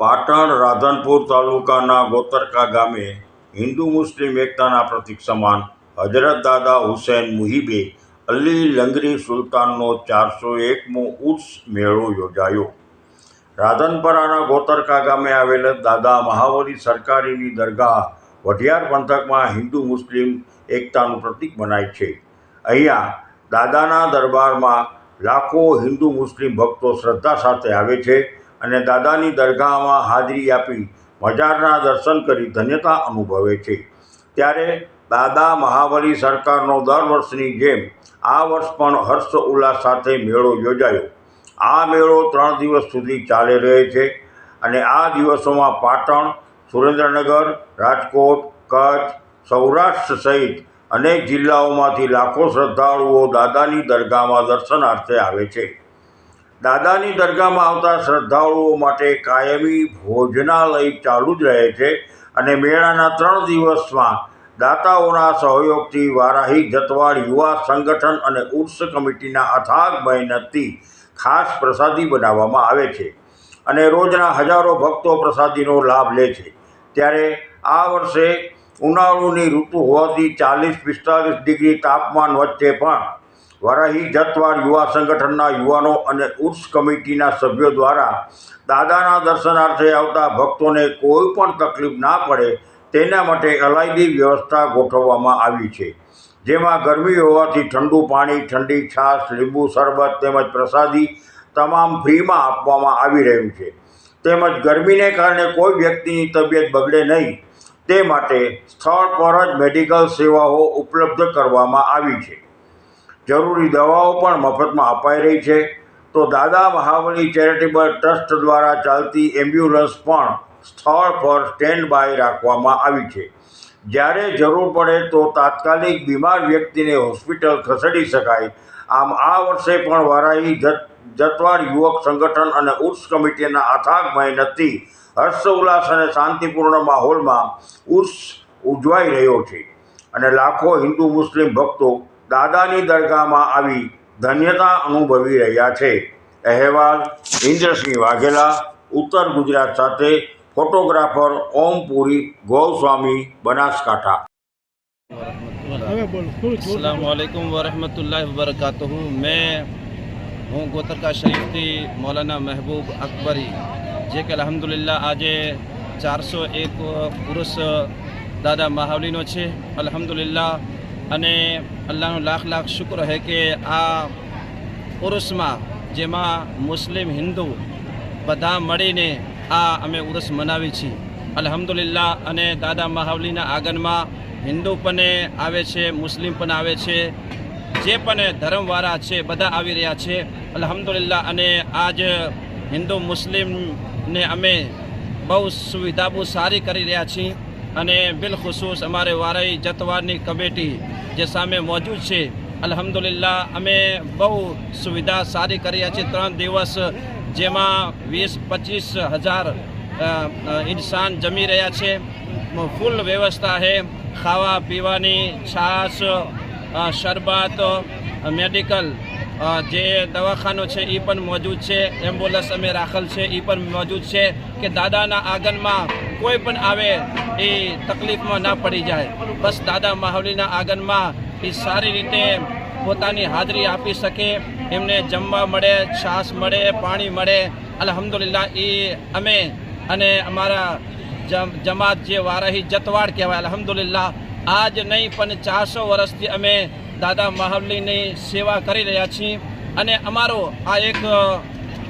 પાટણ રાધનપુર તાલુકાના ગોતરકા ગામે હિન્દુ મુસ્લિમ એકતાના પ્રતિક સમાન હજરત દાદા હુસૈન મુહિબે અલી લંગરી સુલતાનનો ચારસો એકમો ઉર્સ મેળો યોજાયો. રાધનપરાના ગોતરકા ગામે આવેલ દાદા મહાવરી સરકારીની દરગાહ વઢિયાર પંથકમાં હિન્દુ મુસ્લિમ એકતાનું પ્રતીક મનાય છે. અહીંયા દાદાના દરબારમાં લાખો હિન્દુ મુસ્લિમ ભક્તો શ્રદ્ધા સાથે આવે છે. અને દાદાની દરગાહમાં હાજરી આપી મજારના દર્શન કરી ધન્યતા અનુભવે છે. ત્યારે દાદા મહાબલી સરકારનો દર વર્ષની જેમ આ વર્ષ પણ હર્ષ ઉલ્લાસ સાથે મેળો યોજાયો. આ મેળો ત્રણ દિવસ સુધી ચાલે રહે છે અને આ દિવસોમાં પાટણ, સુરેન્દ્રનગર, રાજકોટ, કચ્છ, સૌરાષ્ટ્ર સહિત અનેક જિલ્લાઓમાંથી લાખો શ્રદ્ધાળુઓ દાદાની દરગાહમાં દર્શનાર્થે આવે છે. દાદાની દરગાહમાં આવતા શ્રદ્ધાળુઓ માટે કાયમી ભોજનાલય ચાલુ જ રહે છે અને મેળાના ત્રણ દિવસમાં દાતાઓના સહયોગથી વારાહી જતવાડ યુવા સંગઠન અને ઉર્સ કમિટીના અથાગ મહેનતથી ખાસ પ્રસાદી બનાવવામાં આવે છે અને રોજના હજારો ભક્તો પ્રસાદીનો લાભ લે છે. ત્યારે આ વર્ષે ઉનાળુની ઋતુ હોવાથી ચાલીસ પિસ્તાલીસ ડિગ્રી તાપમાન વચ્ચે પણ વરાહી જતવાર યુવા સંગઠનના યુવાનો અને ઉર્સ કમિટીના સભ્યો દ્વારા દાદાના દર્શનાર્થે આવતા ભક્તોને કોઈ પણ તકલીફ ના પડે તેના માટે અલાયદી વ્યવસ્થા ગોઠવવામાં આવી છે. જેમાં ગરમી હોવાથી ઠંડુ પાણી, ઠંડી છાશ, લીંબુ શરબત તેમજ પ્રસાદી તમામ ફ્રીમાં આપવામાં આવી રહ્યું છે. તેમજ ગરમીને કારણે કોઈ વ્યક્તિની તબિયત બગડે નહીં. તે માટે સ્થળ પર જ મેડિકલ સેવાઓ ઉપલબ્ધ કરવામાં આવી છે. જરૂરી દવાઓ પણ મફતમાં અપાઈ રહી છે. તો દાદા મહાબલી ચેરિટેબલ ટ્રસ્ટ દ્વારા ચાલતી એમ્બ્યુલન્સ પણ સ્થળ પર સ્ટેન્ડ બાય રાખવામાં આવી છે. જ્યારે જરૂર પડે તો તાત્કાલિક બીમાર વ્યક્તિને હોસ્પિટલ ખસેડી શકાય. આમ આ વર્ષે પણ વારાહી જત, જતવાર યુવક સંગઠન અને ઉર્સ કમિટીના અથાગ મહેનતથી હર્ષ ઉલ્લાસ અને શાંતિપૂર્ણ માહોલમાં ઉર્સ ઉજવાઈ રહ્યો છે. અને લાખો હિન્દુ મુસ્લિમ ભક્તો દાદાની દરગાહમાં આવી ધન્યતા અનુભવી રહ્યા છે. અહેવાલ ઇન્દ્રસિંહ વાઘેલા ઉત્તર ગુજરાત સાથે ફોટોગ્રાફર ઓમ પુરી ગોસ્વામી બનાસકાંઠા. અસલામુઅલૈકુમ વરહમતુલ્લા વબરકાત મેં હું ગોતરકા શરીફથી મૌલાના મહેબૂબ અકબરી જે કે અલહમદુલિલ્લા આજે ચારસો એક પુરુષ દાદા મહાવલીનો છે. અલહમદુલિલ્લાહ અને અલ્લાહનું લાખ લાખ શુક્ર હે કે આ ઉર્સમાં જેમાં મુસ્લિમ, હિન્દુ બધા મળીને આ અમે ઉર્સ મનાવી છીએ. અલહમદુલિલ્લાહ, અને દાદા મહાવલીના આગનમાં હિન્દુ પણ આવે છે, મુસ્લિમ પણ આવે છે, જે પણ ધર્મવાળા છે, બધા આવી રહ્યા છે. અલહમદુલિલ્લાહ, અને આજ હિન્દુ મુસ્લિમને અમે બહુ સુવિધા બહુ સારી કરી રહ્યા છીએ. અને બિલખુસૂસ અમારે વારાઈ જતવારની કમિટી જે સામે મોજૂદ છે. અલહમદુલિલ્લા અમે બહુ સુવિધા સારી કરી છીએ. ત્રણ દિવસ જેમાં વીસ પચીસ હજાર ઇન્સાન જમી રહ્યા છે. ફૂલ વ્યવસ્થા છે. ખાવા, પીવાની, છાશ શરબત, મેડિકલ જે દવાખાનો છે એ પણ મોજૂદ છે. એમ્બ્યુલન્સ અમે રાખેલ છે. એ પણ મોજૂદ છે કે દાદાના આંગણમાં કોઈ પણ આવે એ તકલીફમાં ના પડી જાય. બસ દાદા માહવલીના આંગણમાં એ સારી રીતે પોતાની હાજરી આપી શકે, એમને જમવા મળે, છાશ મળે, પાણી મળે. અલહમદુલિલ્લાહ, એ અમે અને અમારા જમ- જમાત જે વારાહી જતવાડ કહેવાય, અલહમદુલિલ્લાહ, આજ નહીં પણ ચારસો વર્ષથી અમે દાદા મહાવલીની સેવા કરી રહ્યા છીએ. અને અમારો આ એક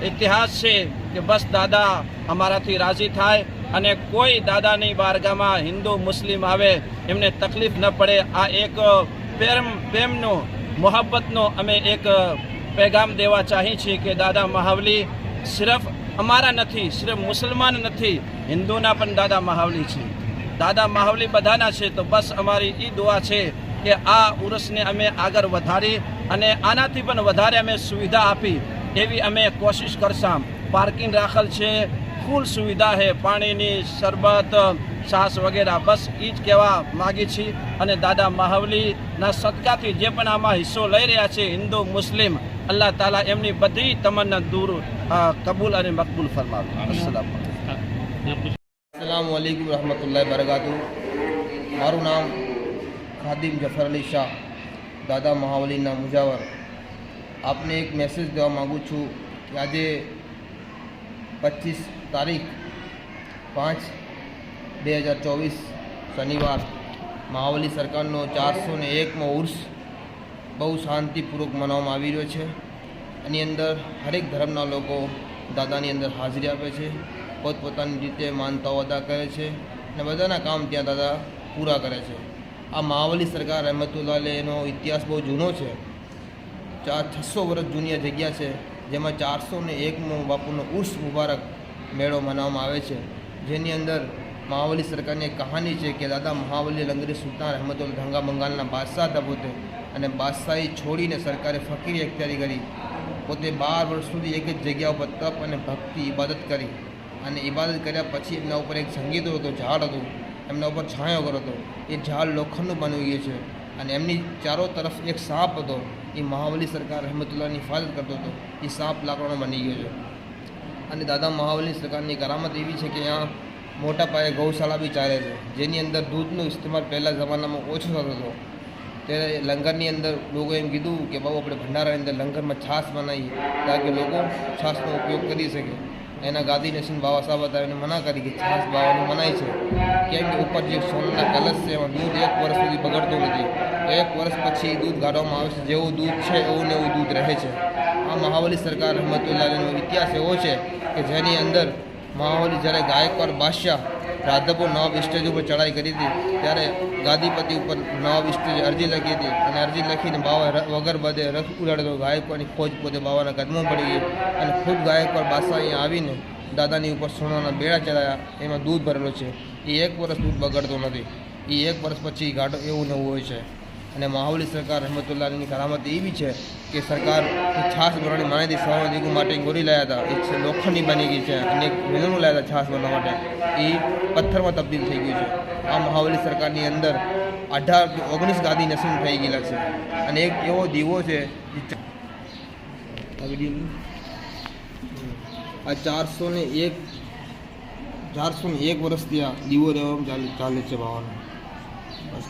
ઇતિહાસ છે કે બસ દાદા અમારાથી રાજી થાય અને કોઈ દાદાની બારગામાં હિન્દુ, મુસ્લિમ આવે, એમને તકલીફ ન પડે. આ એક પ્રેમ, પ્રેમનો, મોહબ્બતનો અમે એક પેગામ દેવા ચાહીએ છીએ કે દાદા મહાવલી સિર્ફ અમારા નથી, સિર્ફ મુસલમાન નથી, હિન્દુના પણ દાદા મહાવલી છે. દાદા મહાવલી બધાના છે, તો બસ અમારી એ દુઆ છે કે આ ઉરસને અમે આગળ વધારી અને આનાથી પણ વધારે અમે સુવિધા આપી એવી અમે કોશિશ કરશામ. પાર્કિંગ રાખેલ છે. ફૂલ સુવિધા છે પાણીની, શરબત સાસ વગેરે. બસ એ જ કહેવા માગી છીએ અને દાદા મહાવલીના સદકાથી જે પણ આમાં હિસ્સો લઈ રહ્યા છે, હિન્દુ, મુસ્લિમ, અલ્લાહ તાલા એમની બધી તમન્ના દૂર કબૂલ અને મકબૂલ ફરમાવે. અસલામ અસલામ વાલેકુમ રહમતુલ્લાહ બરકાતુ મારું નામ ખાદિમ જફર અલી શાહ, દાદા મહાવલીના મુજાવર. આપને એક મેસેજ દેવા માગું છું કે આજે પચીસ તારીખ પાંચ બે હજાર ચોવીસ શનિવાર. માવલી સરકારનો ચારસો ને એકમો ઉર્સ બહુ શાંતિપૂર્વક મનાવવામાં આવી રહ્યો છે. એની અંદર હરેક ધર્મના લોકો દાદાની અંદર હાજરી આપે છે, પોતપોતાની રીતે માનતાઓ અદા કરે છે અને બધાના કામ ત્યાં દાદા પૂરા કરે છે. આ માવલી સરકાર રહેમતુલ્લાહ અલૈહ એનો ઇતિહાસ બહુ જૂનો છે. ચાર છસો વર્ષ જૂની જગ્યા છે. જેમાં ચારસો ને એકમો બાપુનો ઉર્સ મુબારક મેળો મનાવવામાં આવે છે. જેની અંદર મહાવલી સરકારની એક કહાની છે કે દાદા મહાવલી લંગરી સુલતાન રહેમતુલ ધંગા બંગાળના બાદશાહ હતા અને બાદશાહી છોડીને સરકારે ફકીરી અખ્તિયારી કરી. પોતે બાર વર્ષ સુધી એક જ જગ્યા ઉપર તપ અને ભક્તિ, ઇબાદત કરી. અને ઇબાદત કર્યા પછી એમના ઉપર એક સંગીત હતો, ઝાડ હતું. એમના ઉપર છાંયો કરો હતો. એ ઝાડ લોખંડનું બની ગયું છે. અને એમની ચારો તરફ એક સાપ હતો. એ મહાવલી સરકાર રહેમતુલ્લાની હિફાજત કરતો હતો, એ સાપ લાકડાનો બની ગયો છે. અને દાદા મહાવલી સરકારની કરામત એવી છે કે અહીંયા મોટા પાયે ગૌશાળા બી ચાલે છે. જેની અંદર દૂધનો ઇસ્તેમાલ પહેલાં જમાનામાં ઓછો થતો હતો. ત્યારે લંગરની અંદર લોકો એમ કીધું કે બાબુ આપણે ભંડારાની અંદર લંગરમાં છાશ બનાવીએ, તાકે લોકો છાશનો ઉપયોગ કરી શકે. એના ગાદી નસીન બાબા સાહેબ હતા, એને મના કરી કે છાસ બાવાનું મનાય છે. કેમ કે ઉપર જે સોનાના કલશ છે, એમાં દૂધ એક વર્ષ સુધી બગડતું નથી. એક વર્ષ પછી દૂધ કાઢવામાં આવે છે, જેવું દૂધ છે, એવું ને એવું દૂધ રહે છે. આ મહાવલી સરકાર રહમતુલ્લાહનો ઇતિહાસ એવો છે કે જેની અંદર મહાવલી જ્યારે ગાયકવાડ, બાદશાહ રાધબપુર નવાબ સ્ટેજ ઉપર ચડાઈ કરી હતી. ત્યારે ગાદીપતિ ઉપર નવાબ સ્ટેજ અરજી લખી હતી અને અરજી લખીને બાવા વગર બધે રથ ઉડાડતો ગાયકવાડની ખોજ પોતે બાવાના ગદમાં પડી ગઈ અને ખુદ ગાયકવાડ બાદશાહ અહીંયા આવીને દાદાની ઉપર સોનાના બેડા ચડાયા. એમાં દૂધ ભરેલો છે. એ એક વર્ષ દૂધ બગડતો નથી. એ એક વર્ષ પછી ઘાટો એવું નવું હોય છે. અને માહોલી સરકાર રહેમતુલ્લાહની કરામત એવી છે કે સરકાર છાસ બનાવવાની માહિતી સવા દીકુ માટે ગોળી લાવ્યા હતા. એ લોખંડની બની ગઈ છે અને વેલણું લાવ્યા હતા છાસ બનાવવા માટે. એ પથ્થરમાં તબદીલ થઈ ગયું છે. આ મહાવલી સરકારની અંદર અઢાર ઓગણીસ ગાદી નસીમ થઈ ગયેલા છે. અને એક એવો દીવો છે આ ચારસો ને. એક ચારસો ને એક વર્ષથી આ દીવો રહેવામાં ચાલે છે ભાવનો બસ